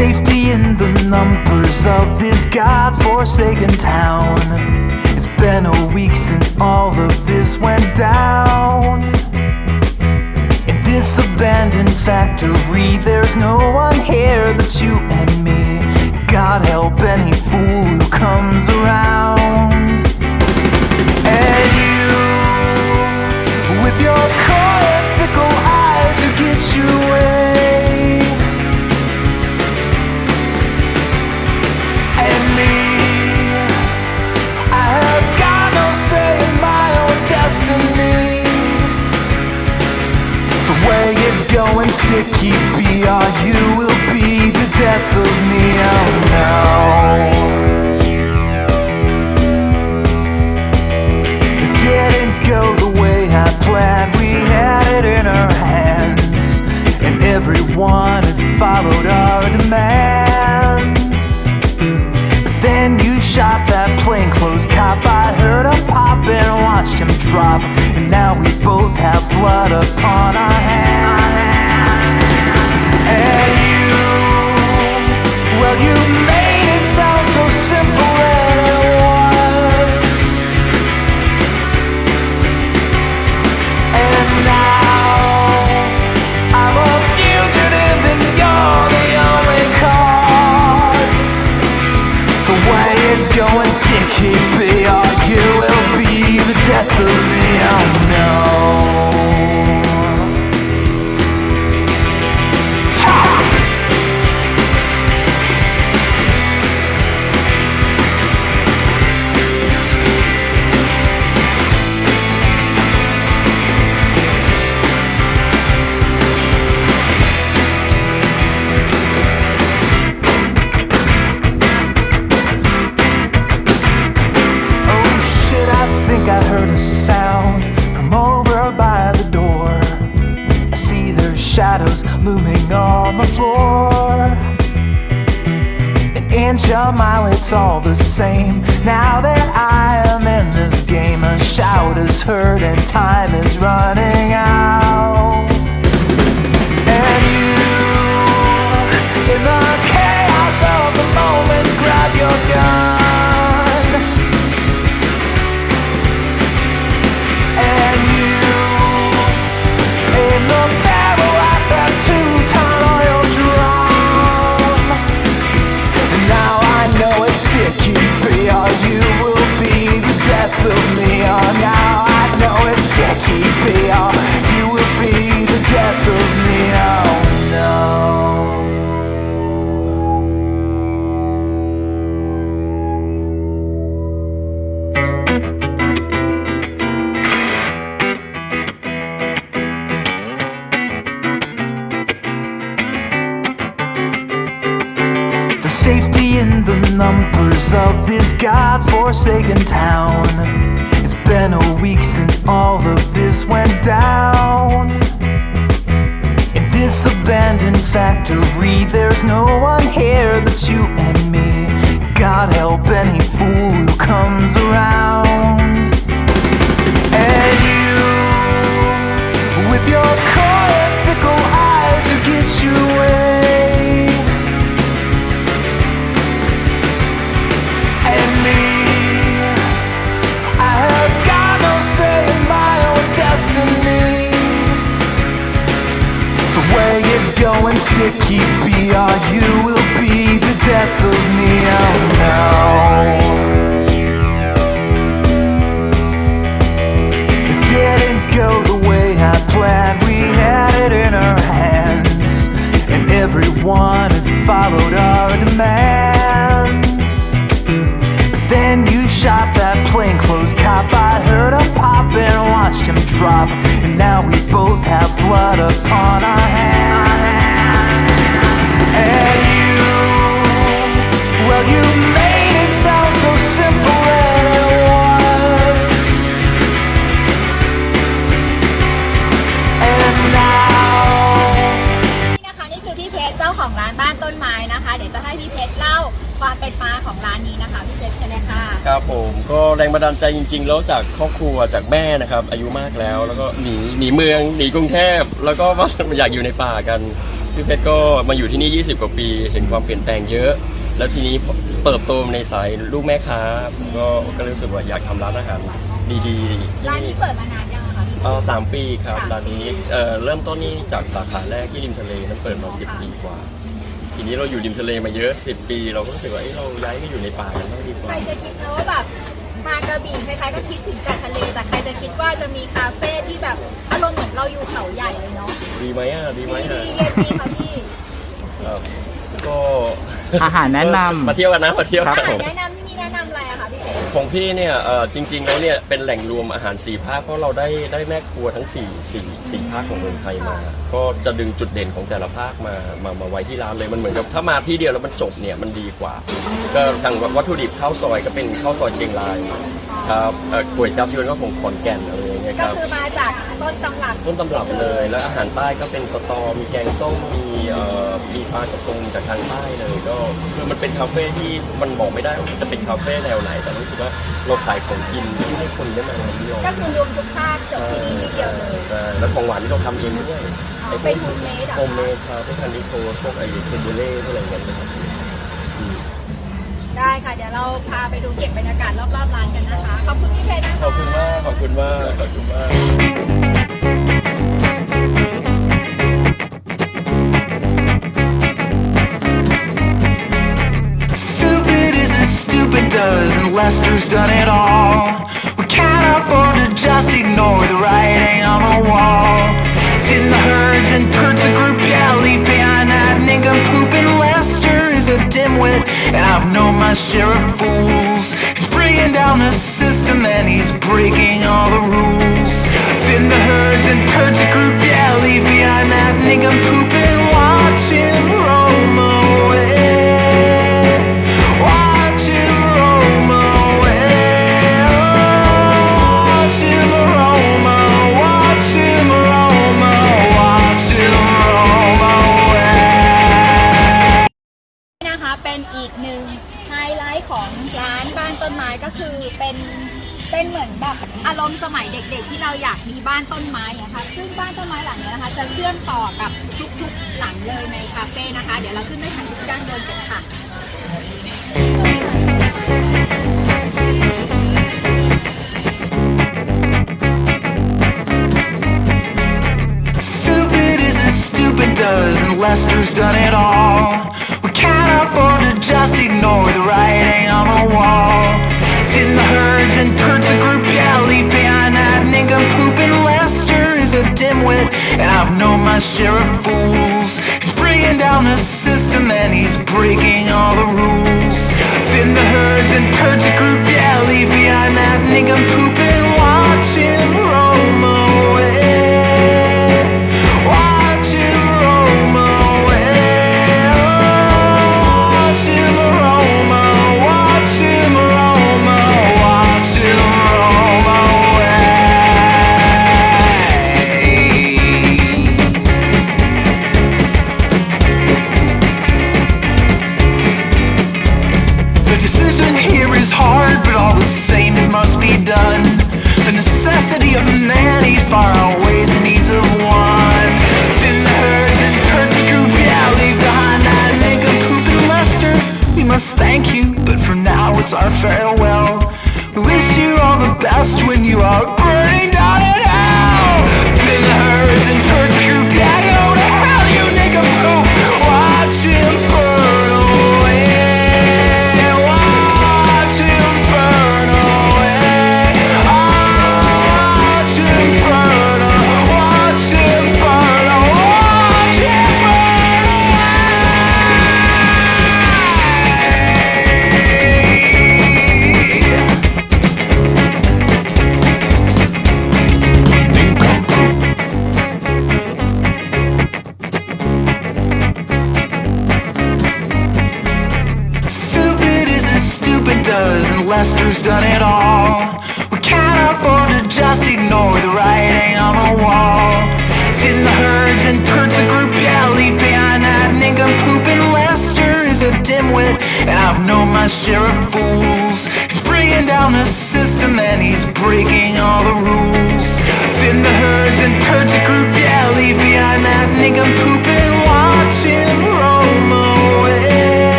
safety in the numbers of this god-forsaken town. It's been a week since all of this went down. In this abandoned factory, there's no one here but you and me. God help it's going, sticky BRU will be the death of me. Oh no. It didn't go the way I planned. We had it in our hands, and everyone had followed our demands. It's going sticky, BRU will be the death of me, oh no. By the door. I see their shadows looming on the floor. An inch a mile, it's all the same. Now that I am in this game, a shout is heard and time is running out. There's safety in the numbers of this god-forsaken town. It's been a week since all of this went down. In this abandoned factory, there's no one here but you and me. God help any fool who comes around. It's going, sticky BRU will be the death of me. Oh no. It didn't go the way I planned. We had it in our hands, and everyone had followed our demands. But then you shot that plainclothes cop. I heard him pop and watched him drop, and now we both have blood upon our ของร้านบ้านต้นไม้นะคะ เดี๋ยวจะให้พี่เพชรเล่าความเป็นมาของร้านนี้นะคะพี่เพชรเชิญเลยค่ะ ครับผมก็แรงบันดาลใจจริง ๆ แล้วจากครอบครัวจากแม่นะครับ อายุมากแล้ว แล้วก็หนีหนีเมืองหนีกรุงเทพแล้วก็ว่าอยากอยู่ในป่ากันคือพี่เพชรก็มาอยู่ที่นี่ 20 กว่าปี เห็นความเปลี่ยนแปลงเยอะ แล้วทีนี้เติบโตในสายลูกแม่ค้าผมก็ก็รู้สึกว่าอยากทำร้านอาหารดีๆร้านนี้เปิดมานานยังอะคะพี่ เออสามปีครับสามปีร้านนี้เอ่อเริ่มต้นนี้จากสาขาแรกที่ริมทะเลนั้นเปิดมา10ปีกว่า ทีนี้เราอยู่ริมทะเลมาเยอะ10ปี เราก็รู้สึกว่าเอ้ยเราย้ายมาอยู่ในป่ากันบ้างดีกใครว่าจะคิดนะว่าแบบมากระบี่คล้ายๆก็คิดถึงแต่ทะเลแต่ใครจะคิดว่าจะมีคาเฟ่ที่แบบอารมณ์เหมือนเราอยู่เขาใหญ่เลยเนาะดีไหมอะดีไหมดีอะดีเย็นดีค่ะพี่ครับก็อาหารแนะนำ มาเที่ยวกันนะมาเที่ยวครักับนอาหารแนะนำที่นี่แนะนำ ของพี่เนี่ยเอ่อจริง ๆ แล้วเนี่ยเป็นแหล่งรวมอาหารสี่ภาคเพราะเราได้ได้แม่ครัวทั้งสี่สี่สี่ภาคของเมืองไทยมา ก็จะดึงจุดเด่นของแต่ละภาคมามามาไว้ที่ร้านเลยมันเหมือนกับถ้ามาที่เดียวแล้วมันจบเนี่ยมันดีกว่า ก็ทางวัตถุดิบข้าวซอยก็เป็นข้าวซอยเชียงรายครับเอ่อก๋วยจับยวนก็ของขอนแก่นอะไร อย่างเงี้ยคก็รับคือมาจากต้นตำรับต้นตำรับเลย แล้วอาหารใต้ก็เป็นสตอมีแกงส้มมีเอ่อมีปลากระพงจากทางใต้เลยก็คือมันเป็นคาเฟ่ที่มันบอกไม่ได้ว่าจะเป็นคาเฟ่แนวไหน แต่รู้สึกว่าเราขายของกินที่ให้คนได้มาเที่ยวก็คือรวมทุกภาคจบที่นี่ที่เดียวเลย ใช่แล้วของหวานที่เราทำเองด้วยอ๋อเป็น homemade เหรอคะโฮมเมดครับพวกคันดิโคพวกไอ้เทมเบเล่พวกอะไรอย่างเงี้ยนะครับอืม ได้ค่ะ เดี๋ยวเราพาไปดูเก็บบรรยากาศรอบๆร้านกันนะคะ ขอบคุณพี่เพชรนะคะ ขอบคุณมาก ขอบคุณมาก ขอบคุณมาก Stupid is as stupid does, and Lester's done it all. We can't afford to just ignore the writing on the wall. In the herds and perks the and I've known my share of fools. He's bringing down the system, and he's breaking all the rules. In นะคะเป็นอีกหนึ่งไฮไลท์ของร้านบ้านต้นไม้ก็คือเป็นเป็นเหมือนแบบอารมณ์สมัยเด็ก ๆ ที่เราอยากมีบ้านต้นไม้นะคะซึ่งบ้านต้นไม้หลังเนี้ยนะคะจะเชื่อมต่อกับทุกๆหลังเลยในคาเฟ่นะคะ เดี๋ยวเราขึ้นไปถ่ายรูปด้านบนกันค่ะ does, and Lester's done it all. Can't to just ignore the writing on the wall. In the herds and perks the group, yeah, leave behind that nincompoop. And Lester is a dimwit, and I've known my share of fools. He's bringing down the system, and he's breaking are fairly and Lester's done it all. We can't afford to just ignore the writing on the wall. In the herds and perks the group, yeah, leave behind that nincompoop. And Lester is a dimwit, and I've known my share of fools. He's bringing down the system, and he's breaking all the rules. In the herds and perks the group, yeah, leave behind that nincompoop.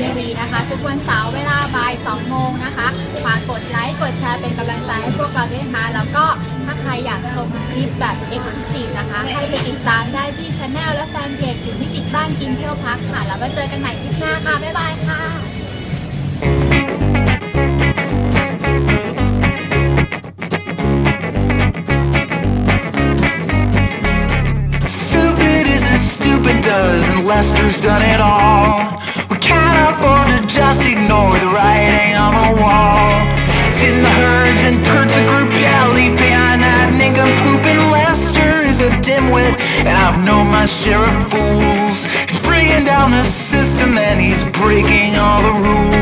ทีวีนะคะ ทุกวันเสาร์เวลาบ่าย2โมงนะคะฝากกดไลค์กดแชร์เป็นกำลังใจให้พวกเราด้วยนะคะแล้วก็ถ้าใครอยากชมคลิปแบบเอ็กซ์คลูซีฟนะคะ ให้ไปติดตามได้ที่ช anel และแฟนเพจถึงที่ติดบ้านกินเที่ยวพักค่ะ แล้วมาเจอกันใหม่คลิปหน้าค่ะ บ๊ายบายค่ะ Lester's done it all. Can't to just ignore the writing on the wall. In the herds and perch the group, yeah, leave behind that nincompoop. And Lester is a dimwit, and I've known my share of fools. He's bringing down the system, and he's breaking all the rules.